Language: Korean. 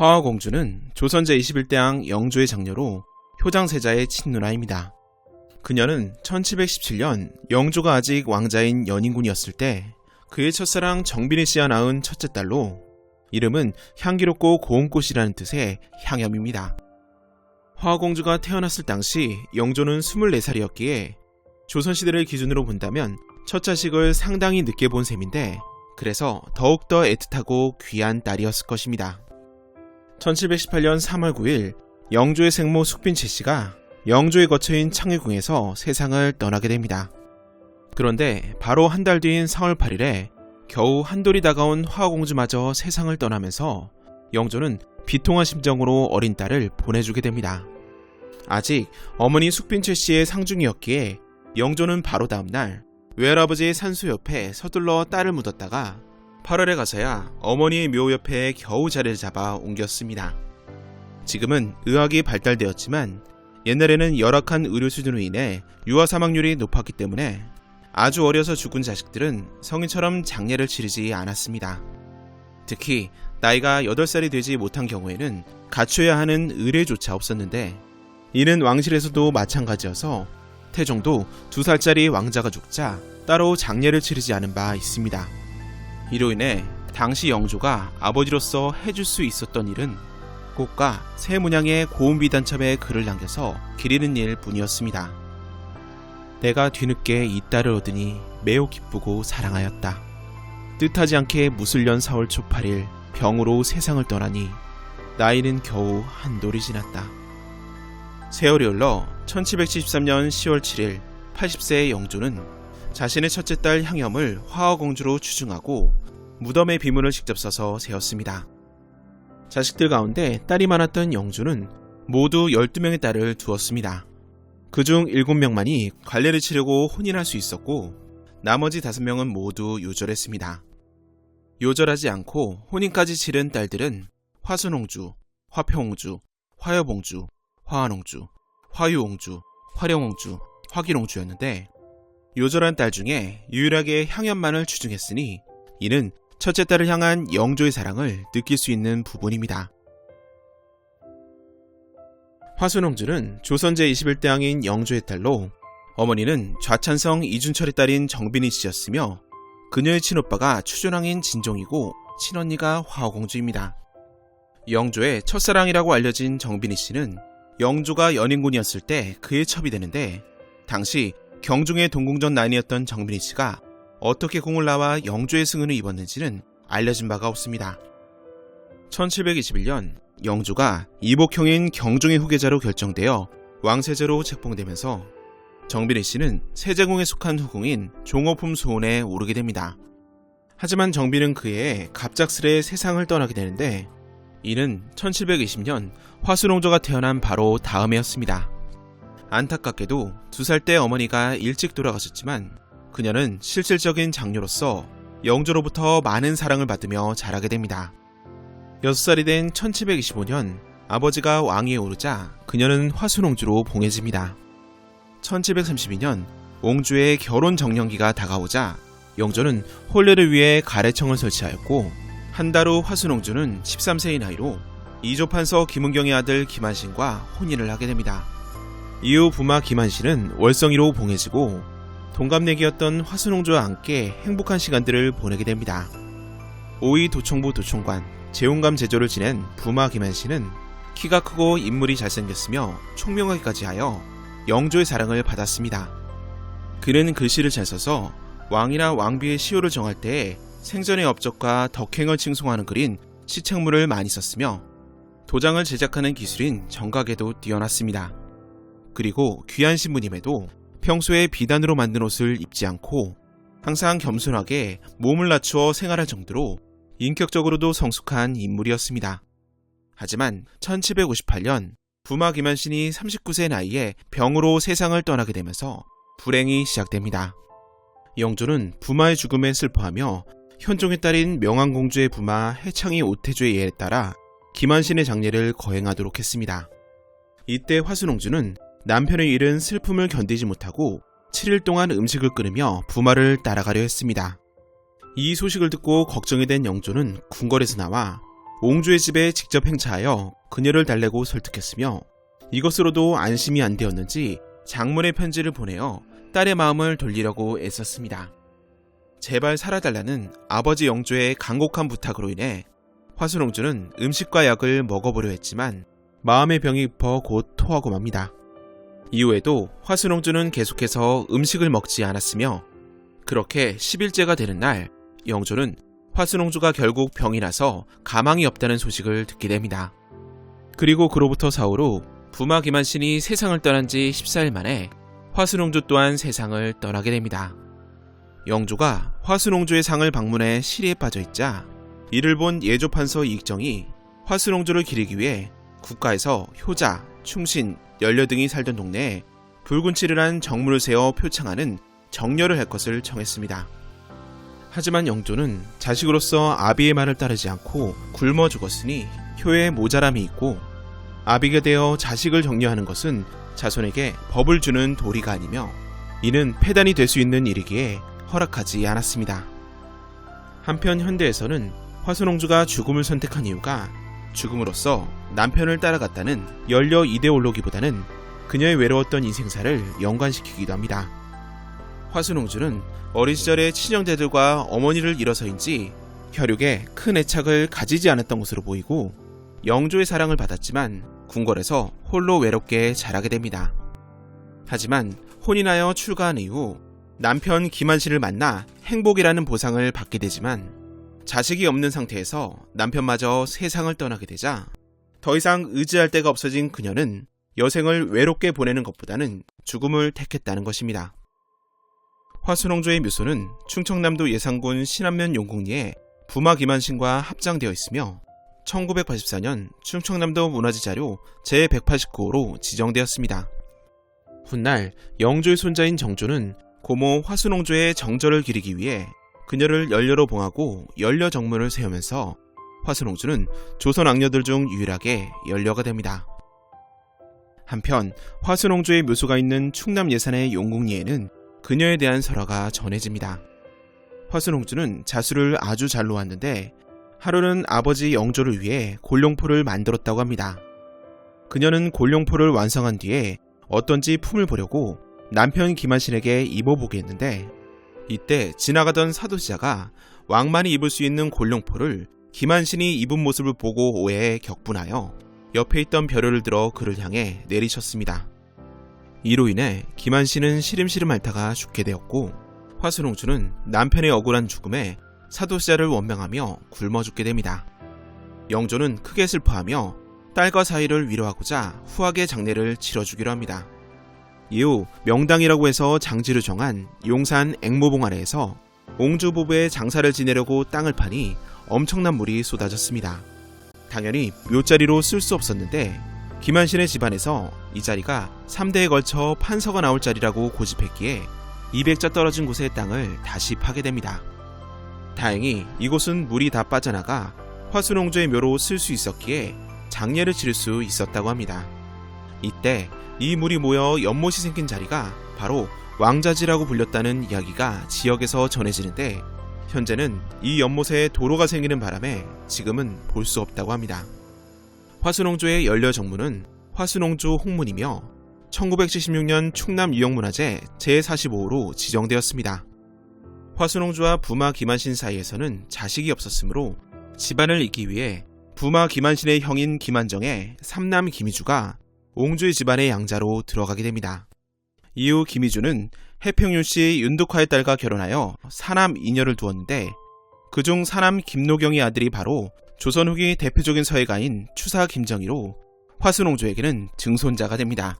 화화공주는 조선 제 21대왕 영조의 장녀로 효장세자의 친누나입니다. 그녀는 1717년 영조가 아직 왕자인 연인군이었을 때 그의 첫사랑 정빈희 씨와 낳은 첫째 딸로 이름은 향기롭고 고운 꽃이라는 뜻의 향염입니다. 화화공주가 태어났을 당시 영조는 24살이었기에 조선시대를 기준으로 본다면 첫 자식을 상당히 늦게 본 셈인데 그래서 더욱더 애틋하고 귀한 딸이었을 것입니다. 1718년 3월 9일 영조의 생모 숙빈채 씨가 영조의 거처인 창의궁에서 세상을 떠나게 됩니다. 그런데 바로 한 달 뒤인 4월 8일에 겨우 한돌이 다가온 화공주마저 세상을 떠나면서 영조는 비통한 심정으로 어린 딸을 보내주게 됩니다. 아직 어머니 숙빈채 씨의 상중이었기에 영조는 바로 다음날 외할아버지의 산수 옆에 서둘러 딸을 묻었다가 8월에 가서야 어머니의 묘 옆에 겨우 자리를 잡아 옮겼습니다. 지금은 의학이 발달되었지만 옛날에는 열악한 의료 수준으로 인해 유아 사망률이 높았기 때문에 아주 어려서 죽은 자식들은 성인처럼 장례를 치르지 않았습니다. 특히 나이가 8살이 되지 못한 경우에는 갖춰야 하는 의례조차 없었는데 이는 왕실에서도 마찬가지여서 태종도 2살짜리 왕자가 죽자 따로 장례를 치르지 않은 바 있습니다. 이로 인해 당시 영조가 아버지로서 해줄 수 있었던 일은 꽃과 새 문양의 고운 비 단첩에 글을 남겨서 기리는 일 뿐이었습니다. 내가 뒤늦게 이 딸을 얻으니 매우 기쁘고 사랑하였다. 뜻하지 않게 무술년 4월 초 8일 병으로 세상을 떠나니 나이는 겨우 한 돌이 지났다. 세월이 흘러 1773년 10월 7일 80세의 영조는 자신의 첫째 딸 향염을 화화공주로 추증하고 무덤의 비문을 직접 써서 세웠습니다. 자식들 가운데 딸이 많았던 영주는 모두 12명의 딸을 두었습니다. 그중 7명만이 관례를 치르고 혼인할 수 있었고 나머지 5명은 모두 요절했습니다. 요절하지 않고 혼인까지 치른 딸들은 화순홍주, 화평홍주, 화여봉주, 화한홍주, 화유홍주, 화령홍주, 화기홍주였는데 요절한 딸 중에 유일하게 향연만을 추중했으니 이는 첫째 딸을 향한 영조의 사랑을 느낄 수 있는 부분입니다. 화순홍주는 조선 제 21대 왕인 영조의 딸로 어머니는 좌찬성 이준철의 딸인 정빈희 씨였으며 그녀의 친오빠가 추존왕인 진종이고 친언니가 화공주입니다. 영조의 첫사랑이라고 알려진 정빈희 씨는 영조가 연인군이었을 때 그의 첩이 되는데 당시 경중의 동궁전 난이었던 정빈희 씨가 어떻게 공을 나와 영조의 승은을 입었는지는 알려진 바가 없습니다. 1721년 영조가 이복형인 경종의 후계자로 결정되어 왕세자로 책봉되면서 정빈희 씨는 세제궁에 속한 후궁인 종호품 소원에 오르게 됩니다. 하지만 정빈은 그해 갑작스레 세상을 떠나게 되는데 이는 1720년 화순홍조가 태어난 바로 다음해였습니다. 안타깝게도 두 살 때 어머니가 일찍 돌아가셨지만 그녀는 실질적인 장녀로서 영조로부터 많은 사랑을 받으며 자라게 됩니다. 6살이 된 1725년 아버지가 왕위에 오르자 그녀는 화순옹주로 봉해집니다. 1732년 옹주의 결혼 정년기가 다가오자 영조는 혼례를 위해 가래청을 설치하였고 한 달 후 화순옹주는 13세의 나이로 이조판서 김은경의 아들 김한신과 혼인을 하게 됩니다. 이후 부마 김한신은 월성이로 봉해지고 동갑내기였던 화순홍조와 함께 행복한 시간들을 보내게 됩니다. 오이 도총부 도총관, 재운감 제조를 지낸 부마 김한씨는 키가 크고 인물이 잘생겼으며 총명하기까지 하여 영조의 사랑을 받았습니다. 그는 글씨를 잘 써서 왕이나 왕비의 시호를 정할 때 생전의 업적과 덕행을 칭송하는 글인 시책물을 많이 썼으며 도장을 제작하는 기술인 정각에도 뛰어났습니다. 그리고 귀한 신부님에도 평소에 비단으로 만든 옷을 입지 않고 항상 겸손하게 몸을 낮추어 생활할 정도로 인격적으로도 성숙한 인물이었습니다. 하지만 1758년 부마 김한신이 39세 나이에 병으로 세상을 떠나게 되면서 불행이 시작됩니다. 영조는 부마의 죽음에 슬퍼하며 현종의 딸인 명왕공주의 부마 해창이 오태조의 예에 따라 김한신의 장례를 거행하도록 했습니다. 이때 화순홍주는 남편의 잃은 슬픔을 견디지 못하고 7일 동안 음식을 끊으며 부마를 따라가려 했습니다. 이 소식을 듣고 걱정이 된 영조는 궁궐에서 나와 옹주의 집에 직접 행차하여 그녀를 달래고 설득했으며 이것으로도 안심이 안 되었는지 장문의 편지를 보내어 딸의 마음을 돌리려고 애썼습니다. 제발 살아달라는 아버지 영조의 간곡한 부탁으로 인해 화순옹주는 음식과 약을 먹어보려 했지만 마음의 병이 깊어 곧 토하고 맙니다. 이후에도 화순옹주는 계속해서 음식을 먹지 않았으며 그렇게 10일째가 되는 날 영조는 화순옹주가 결국 병이 나서 가망이 없다는 소식을 듣게 됩니다. 그리고 그로부터 후 부마 기만신이 세상을 떠난 지 14일 만에 화순옹주 또한 세상을 떠나게 됩니다. 영조가 화순옹주의 상을 방문해 시리에 빠져 있자 이를 본 예조판서 이익정이 화순옹주를 기리기 위해 국가에서 효자, 충신, 연려 등이 살던 동네에 붉은 칠을 한 정문을 세워 표창하는 정려를 할 것을 청했습니다. 하지만 영조는 자식으로서 아비의 말을 따르지 않고 굶어 죽었으니 효에 모자람이 있고 아비가 되어 자식을 정려하는 것은 자손에게 법을 주는 도리가 아니며 이는 폐단이 될 수 있는 일이기에 허락하지 않았습니다. 한편 현대에서는 화순옹주가 죽음을 선택한 이유가 죽음으로써 남편을 따라갔다는 연려 이데올로기보다는 그녀의 외로웠던 인생사를 연관시키기도 합니다. 화순옹주는 어린 시절에 친형제들과 어머니를 잃어서인지 혈육에 큰 애착을 가지지 않았던 것으로 보이고 영조의 사랑을 받았지만 궁궐에서 홀로 외롭게 자라게 됩니다. 하지만 혼인하여 출가한 이후 남편 김한신을 만나 행복이라는 보상을 받게 되지만 자식이 없는 상태에서 남편마저 세상을 떠나게 되자 더 이상 의지할 데가 없어진 그녀는 여생을 외롭게 보내는 것보다는 죽음을 택했다는 것입니다. 화순홍조의 묘소는 충청남도 예산군 신안면 용궁리에 부마 김한신과 합장되어 있으며 1984년 충청남도 문화재 자료 제189호로 지정되었습니다. 훗날 영조의 손자인 정조는 고모 화순홍조의 정절을 기리기 위해 그녀를 연려로 봉하고 연려 정문을 세우면서 화순홍주는 조선 악녀들 중 유일하게 연려가 됩니다. 한편 화순홍주의 묘소가 있는 충남 예산의 용궁리에는 그녀에 대한 설화가 전해집니다. 화순홍주는 자수를 아주 잘 놓았는데 하루는 아버지 영조를 위해 골룡포를 만들었다고 합니다. 그녀는 골룡포를 완성한 뒤에 어떤지 품을 보려고 남편 김한신에게 입어보게 했는데 이때 지나가던 사도시자가 왕만이 입을 수 있는 골룡포를 김한신이 입은 모습을 보고 오해해 격분하여 옆에 있던 벼슬을 들어 그를 향해 내리쳤습니다. 이로 인해 김한신은 시름시름 앓다가 죽게 되었고 화순홍주는 남편의 억울한 죽음에 사도시자를 원망하며 굶어 죽게 됩니다. 영조는 크게 슬퍼하며 딸과 사이를 위로하고자 후하게 장례를 치러주기로 합니다. 이후 명당이라고 해서 장지를 정한 용산 앵모봉 아래에서 옹주 부부의 장사를 지내려고 땅을 파니 엄청난 물이 쏟아졌습니다. 당연히 묘자리로 쓸 수 없었는데 김한신의 집안에서 이 자리가 3대에 걸쳐 판서가 나올 자리라고 고집했기에 200자 떨어진 곳의 땅을 다시 파게 됩니다. 다행히 이곳은 물이 다 빠져나가 화순홍조의 묘로 쓸 수 있었기에 장례를 치를 수 있었다고 합니다. 이때 이 물이 모여 연못이 생긴 자리가 바로 왕자지라고 불렸다는 이야기가 지역에서 전해지는데 현재는 이 연못에 도로가 생기는 바람에 지금은 볼 수 없다고 합니다. 화순홍조의 연려 정문은 화순홍조 홍문이며 1976년 충남 유형문화재 제45호로 지정되었습니다. 화순홍조와 부마 김한신 사이에서는 자식이 없었으므로 집안을 잇기 위해 부마 김한신의 형인 김한정의 삼남 김희주가 옹주의 집안의 양자로 들어가게 됩니다. 이후 김희주는 해평윤 씨 윤득화의 딸과 결혼하여 사남 이녀를 두었는데 그중 사남 김노경의 아들이 바로 조선 후기 대표적인 서예가인 추사 김정희로 화순옹주에게는 증손자가 됩니다.